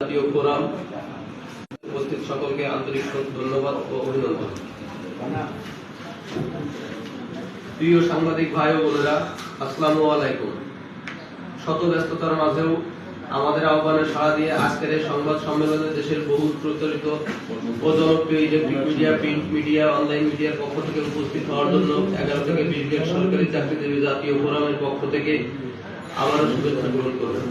জাতীয় ফোরাম, উপস্থিত সকলকে আন্তরিক ধন্যবাদ ও অভিনন্দন। প্রিয় সাংবাদিক ভাই ও বোনেরা, আসসালামু আলাইকুম। শত ব্যস্ততার মাঝেও আমাদের আহ্বানে সাড়া দিয়ে আজকের এই সংবাদ সম্মেলনে দেশের বহু প্রচলিত ও জনপ্রিয় electric media print media online মিডিয়ার পক্ষ থেকে উপস্থিত হওয়ার জন্য এগারো থেকে বিশ সরকারি চাকরিজীবী জাতীয় ফোরামের পক্ষ থেকে আবারও শুভেচ্ছা গ্রহণ করবেন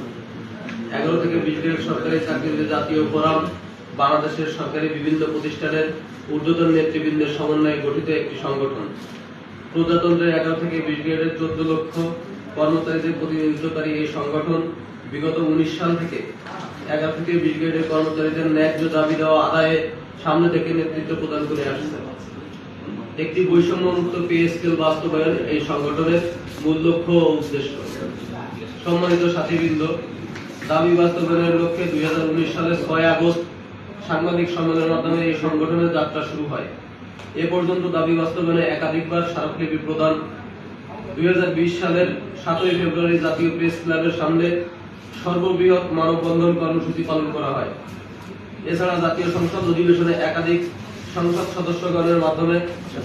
এগারো থেকে বিশ গ্রেড সরকারি চাকরিজীবী জাতীয় ফোরাম, বাংলাদেশের সরকারি বিভিন্ন প্রতিষ্ঠানের ঊর্ধ্বতন নেতৃবৃন্দের সমন্বয়ে গঠিত একটি সংগঠন। প্রজাতন্ত্রের এগারো থেকে বিশ গ্রেডের চোদ্দ লক্ষ কর্মচারীদের প্রতিনিধিত্বকারী এই সংগঠন বিগত উনিশ সাল থেকে এগারো থেকে বিশ গ্রেডের কর্মচারীদের ন্যায্য দাবি দেওয়া আদায়ে সামনে থেকে নেতৃত্ব প্রদান করে আসছে। একটি বৈষম্যমুক্ত পে স্কেল বাস্তবায়ন এই সংগঠনের মূল লক্ষ্য ও উদ্দেশ্য। সম্মানিত সাথীবৃন্দ দাবি বাস্তবায়নের লক্ষ্যে দুই সালের ছয় আগস্ট সাংবাদিক সম্মেলনের মাধ্যমে এই সংগঠনের যাত্রা শুরু হয়। এ পর্যন্ত দাবি বাস্তবায়নে একাধিকবার স্মারকলিপি প্রদান। দুই সালের সাতই ফেব্রুয়ারি জাতীয় প্রেস ক্লাবের সামনে সর্ববৃহৎ মানববন্ধন কর্মসূচি পালন করা হয়। এছাড়া জাতীয় সংসদ অধিবেশনে একাধিক সংসদ সদস্যগণের মাধ্যমে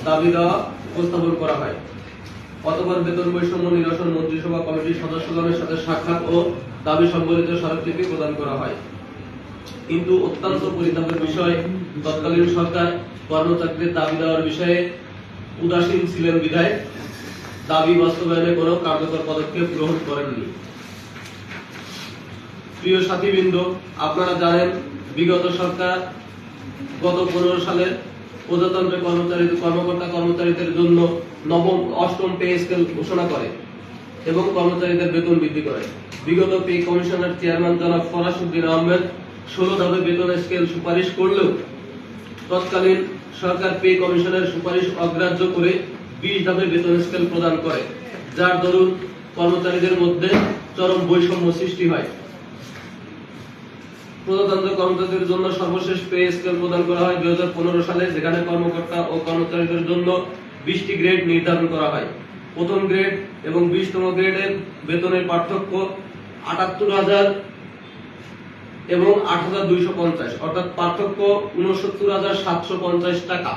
দাবি দেওয়া উপস্থাপন করা হয়। অতপর বেতন বৈষম্য নিরসন মন্ত্রিসভা কমিটির সদস্যগণের সাথে সাক্ষাৎ ও দাবি সম্বলিত স্মারকলিপি প্রদান করা হয়। কিন্তু অত্যন্ত পরিতাপের বিষয়, তৎকালীন সরকার কর্মচারীদের দাবি দেওয়ার বিষয়ে উদাসীন ছিলেন বিধায় দাবি বাস্তবায়নে কোনো কার্যকর পদক্ষেপ গ্রহণ করেননি। প্রিয় সাথীবৃন্দ, আপনারা জানেন বিগত সরকার গত পনেরো সালে প্রজাতন্ত্রের কর্মচারীদের কর্মকর্তা কর্মচারীদের জন্য নবম, অষ্টম পে স্কেল ঘোষণা করে এবং কর্মচারীদের বেতন বৃদ্ধি করে। বিগত পে কমিশনের চেয়ারম্যান জনাব ফরাসুদ্দিন আহমেদ ষোলো ধাপে বেতন স্কেল সুপারিশ করলেও তৎকালীন সরকার পে কমিশনের সুপারিশ অগ্রাহ্য করে বিশ ধাপে বেতন স্কেল প্রদান করে, যার দরুন কর্মচারীদের মধ্যে চরম বৈষম্য সৃষ্টি হয়। প্রজাতন্ত্র কর্মচারীদের জন্য সর্বশেষ পে স্কেল প্রদান করা হয় দুই সালে, যেখানে কর্মকর্তা ও কর্মচারীদের জন্য বিশটি গ্রেড নির্ধারণ করা হয়। প্রথম গ্রেড এবং বিশতম গ্রেডের বেতনের পার্থক্য আটাত্তর হাজার এবং আট হাজার দুইশো পঞ্চাশ, অর্থাৎ পার্থক্য উনসত্তর হাজার সাতশো পঞ্চাশ টাকা।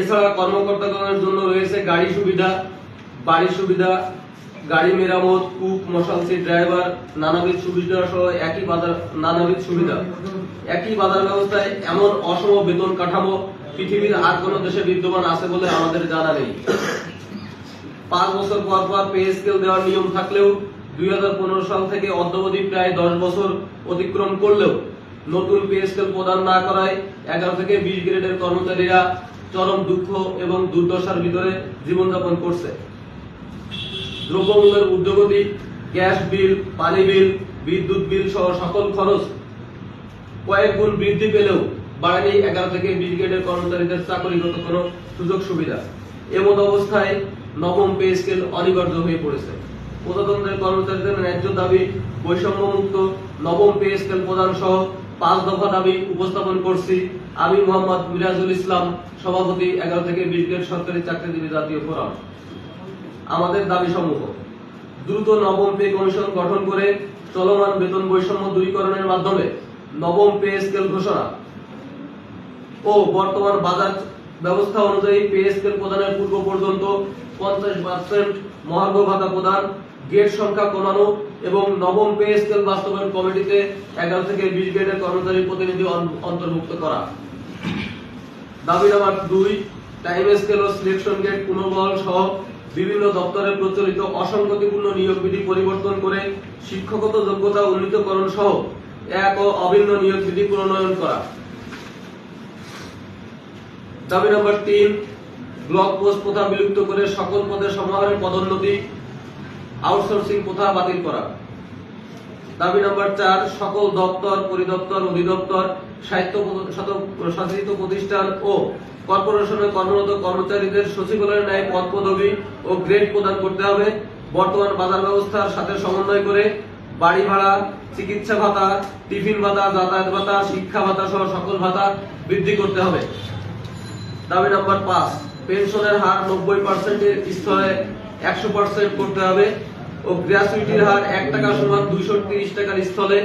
এছাড়া কর্মকর্তাগণের জন্য রয়েছে গাড়ি সুবিধা বাড়ি সুবিধা গাড়ি মেরামত কুক মশাল সিট ড্রাইভার, নানাবিধ সুবিধা সহ একই বাজার, নানাবিধ সুবিধা। একই বাজার ব্যবস্থায় এমন অসম বেতন কাঠামো পৃথিবীর আর কোনো দেশে বিদ্যমান আছে বলে আমাদের জানা নেই। পাঁচ বছর পর পর পে স্কেল দেওয়ার নিয়ম থাকলেও দুই হাজার পনেরো সাল থেকে অদ্যবধি প্রায় দশ বছর অতিক্রম করলেও নতুন পে স্কেল প্রদান না করায় এগারো থেকে বিশ গ্রেডের কর্মচারীরা চরম দুঃখ এবং দুর্দশার ভিতরে জীবনযাপন করছে। দ্রব্যমূল্যের ঊর্ধ্বগতি, গ্যাস বিল, পানি বিল, বিদ্যুৎ বিল সহ সকল খরচ কয়েক গুণ বৃদ্ধি পেলেও বাড়েনি এগারো থেকে বিশ গ্রেডের কর্মচারীদের চাকরিগত কোনো সুযোগ সুবিধা। এমত অবস্থায় নবম পে স্কেল অনিবার্য হয়ে পড়েছে। প্রজাতন্ত্রের কর্মচারীদের ন্যায্য দাবি, বৈষম্যমুক্ত নবম পে স্কেল প্রদান সহ পাঁচ দফা দাবি উপস্থাপন করছি আমি মোহাম্মদ মিরাজুল ইসলাম, সভাপতি, এগারো থেকে বিশ গ্রেড সরকারি চাকরিজীবী জাতীয় ফোরাম। আমাদের দাবি সমূহ। দ্রুত নবম পে কমিশন গঠন করে চলমান বেতন বৈষম্য দূরীকরণের মাধ্যমে নবম পে স্কেল ঘোষণা ও বর্তমান বাজার ব্যবস্থা অনুযায়ী পে স্কেল প্রদানের পূর্ব পর্যন্ত পঞ্চাশ পার্সেন্ট মহার্ঘ ভাতা প্রদান, গেট সংখ্যা কমানো এবং নবম পে স্কেল বাস্তবায়ন কমিটিতে এগারো থেকে বিশ গ্রেডের কর্মচারী প্রতিনিধি অন- অন্তর্ভুক্ত করা। দাবি নাম্বার দুই, টাইম স্কেল ও সিলেকশন গেট পুনর্বহাল সহ বিভিন্ন দপ্তরে প্রচলিত অসঙ্গতিপূর্ণ নিয়োগ বিধি পরিবর্তন করে শিক্ষকত যোগ্যতা উন্নীতকরণ সহ এক ও অভিন্ন নিয়োগ বিধি প্রণয়ন করা। দাবি নম্বর তিন ব্লক পোস্ট প্রথা বিলুপ্ত করে সকল পদে সমাহারে পদোন্নতি, আউটসোর্সিং প্রথা বাতিল করা। দাবি নম্বর চার, সকল দপ্তর, পরিদপ্তর অধিদপ্তর সাহিত্য শাসিত প্রতিষ্ঠান ও কর্পোরেশনে কর্মরত কর্মচারীদের সচিবালয়ের ন্যায় পদ পদবি ও গ্রেড প্রদান করতে হবে। বর্তমান বাজার ব্যবস্থার সাথে সমন্বয় করে বাড়ি ভাড়া, চিকিৎসা ভাতা, টিফিন ভাতা, যাতায়াত ভাতা, শিক্ষা ভাতা সহ সকল ভাতা বৃদ্ধি করতে হবে। দাবি নাম্বার পাঁচ, পেনশনের হার নব্বই পার্সেন্টের স্তরে একশো পার্সেন্ট করতে হবে। ও গ্র্যাচুইটির হার এক টাকা সমান দুইশো তিরিশ টাকার স্থলে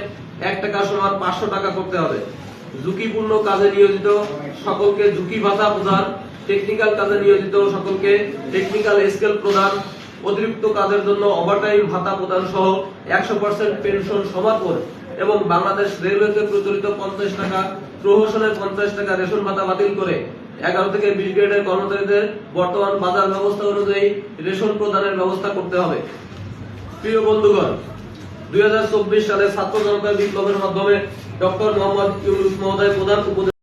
এক টাকা সমান পাঁচশো টাকা করতে হবে। ঝুঁকিপূর্ণ কাজে নিয়োজিত সকলকে ঝুঁকি ভাতা প্রদান টেকনিক্যাল কাজে নিয়োজিত সকলকে টেকনিক্যাল স্কেল প্রদান, অতিরিক্ত কাজের জন্য ওভারটাইম ভাতা প্রদান সহ একশো পার্সেন্ট পেনশন সমাপন এবং বাংলাদেশ রেলওয়েতে প্রচলিত পঞ্চাশ টাকা প্রহসনের পঞ্চাশ টাকা রেশন ভাতা বাতিল করে এগারো থেকে বিশ গ্রেডের কর্মচারীদের বর্তমান বাজার ব্যবস্থা অনুযায়ী রেশন প্রদানের ব্যবস্থা করতে হবে। প্রিয় বন্ধুগণ, দুই হাজার চব্বিশ সালে ছাত্র জনতা বিপ্লবের মাধ্যমে ডক্টর মোহাম্মদ ইউনুস মহোদয় প্রধান